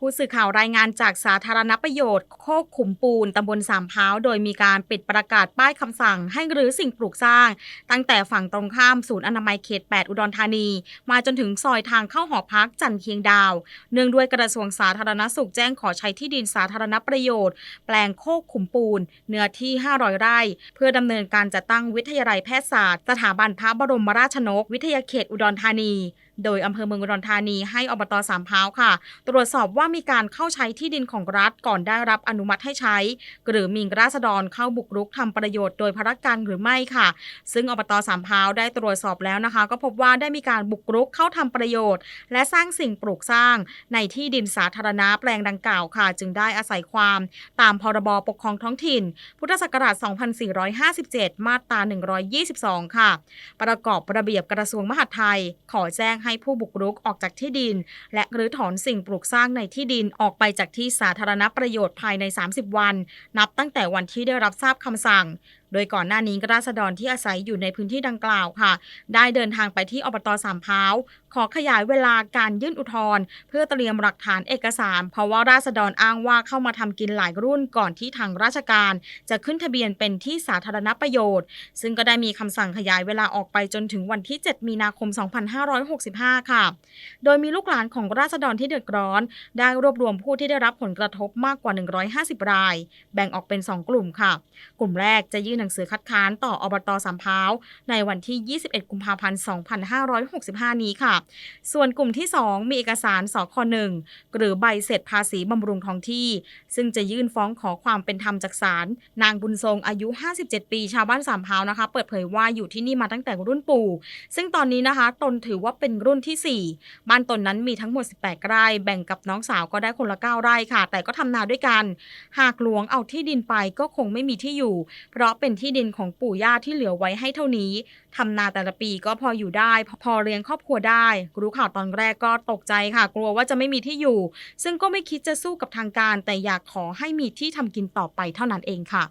ผู้สื่อข่าวรายงานจากสาธารณประโยชน์ โคกขุมปูน ตำบลสามพ้า โดยมีการปิดประกาศป้ายคำสั่งให้รื้อสิ่งปลูกสร้าง ตั้งแต่ฝั่งตรงข้ามศูนย์อนามัยเขต 8 อุดรธานี มาจนถึงซอยทางเข้าหอพักจันทเคียงดาว เนื่องด้วยกระทรวงสาธารณสุขแจ้งขอใช้ที่ดินสาธารณประโยชน์ แปลงโคกขุมปูน เนื้อที่ 500 ไร่ เพื่อดำเนินการจัดตั้งวิทยาลัยแพทยศาสตร์ สถาบันพระบรมราชนก วิทยาเขตอุดรธานี โดยอำเภอเมืองอุดรธานีให้อบตสามพ้าค่ะ ตรวจสอบว่าว่ามีการเข้าใช้ที่ดินของรัฐก่อนได้รับอนุมัติให้ใช้ หรือมีราษฎรเข้าบุกรุกทำประโยชน์โดยพรการหรือไม่ค่ะ ซึ่งอบตสามพาวได้ตรวจสอบแล้วนะคะ ก็พบว่าได้มีการบุกรุกเข้าทำประโยชน์ และสร้างสิ่งปลูกสร้าง ในที่ดินสาธารณะแปลงดังกล่าวค่ะ จึงได้อาศัยความ ตามพรบปกครองท้องถิ่น พุทธศักราช 2457 มาตรา 122 ค่ะ ประกอบระเบียบกระทรวงมหาดไทย ขอแจ้งให้ผู้บุกรุกออกจากที่ดิน และรื้อถอนสิ่งปลูกสร้างในที่ดินออกไปจากที่สาธารณประโยชน์ภายใน 30 วัน นับตั้งแต่วันที่ได้รับทราบคำสั่ง โดยก่อนหน้านี้ราษฎรที่อาศัยอยู่ในพื้นที่ดังกล่าวค่ะ ได้เดินทางไปที่อบตสามพร้าวขอขยายเวลาการยื่นอุทธรณ์เพื่อเตรียมหลักฐานเอกสาร เพราะว่าราษฎรอ้างว่าเข้ามาทำกินหลายรุ่นก่อนที่ทางราชการ จะขึ้นทะเบียนเป็นที่สาธารณประโยชน์ ซึ่งก็ได้มีคำสั่งขยายเวลาออกไปจนถึงวันที่ 7 มีนาคม 2565 ค่ะ โดยมีลูกหลานของราษฎรที่เดือดร้อน ได้รวบรวมผู้ที่ได้รับผลกระทบมากกว่า 150 ราย แบ่งออกเป็น 2 กลุ่มค่ะ กลุ่มแรกจะยื่นหนังสือคัดค้านต่ออบตสามพร้าวในวันที่ 21 กุมภาพันธ์ 2565 นี้ค่ะ ส่วนกลุ่มที่ 2 มีเอกสารสค1หรือใบเสร็จภาษีบำรุงท้องที่ ซึ่งจะยื่นฟ้องขอความเป็นธรรมจากศาลนางบุญทรงอายุ 57 ปีชาวบ้านสามพร้าวนะคะ เปิดเผยว่าอยู่ที่นี่มาตั้งแต่รุ่นปู่ ซึ่งตอนนี้นะคะตนถือว่าเป็นรุ่นที่ 4 บ้านตนนั้นมีทั้งหมด 18 ไร่แบ่งกับน้องสาวก็ได้คนละ 9 ไร่ค่ะ แต่ก็ทำนาด้วยกัน หากหลวงเอาที่ดินไปก็คงไม่มีที่อยู่ เพราะเป็นเป็นที่ดินของปู่ย่าที่เหลือไว้ให้เท่านี้ทำนาแต่ละปีก็พออยู่ได้ พอเลี้ยงครอบครัวได้ รู้ข่าวตอนแรกก็ตกใจค่ะ กลัวว่าจะไม่มีที่อยู่ ซึ่งก็ไม่คิดจะสู้กับทางการ แต่อยากขอให้มีที่ทำกินต่อไปเท่านั้นเองค่ะ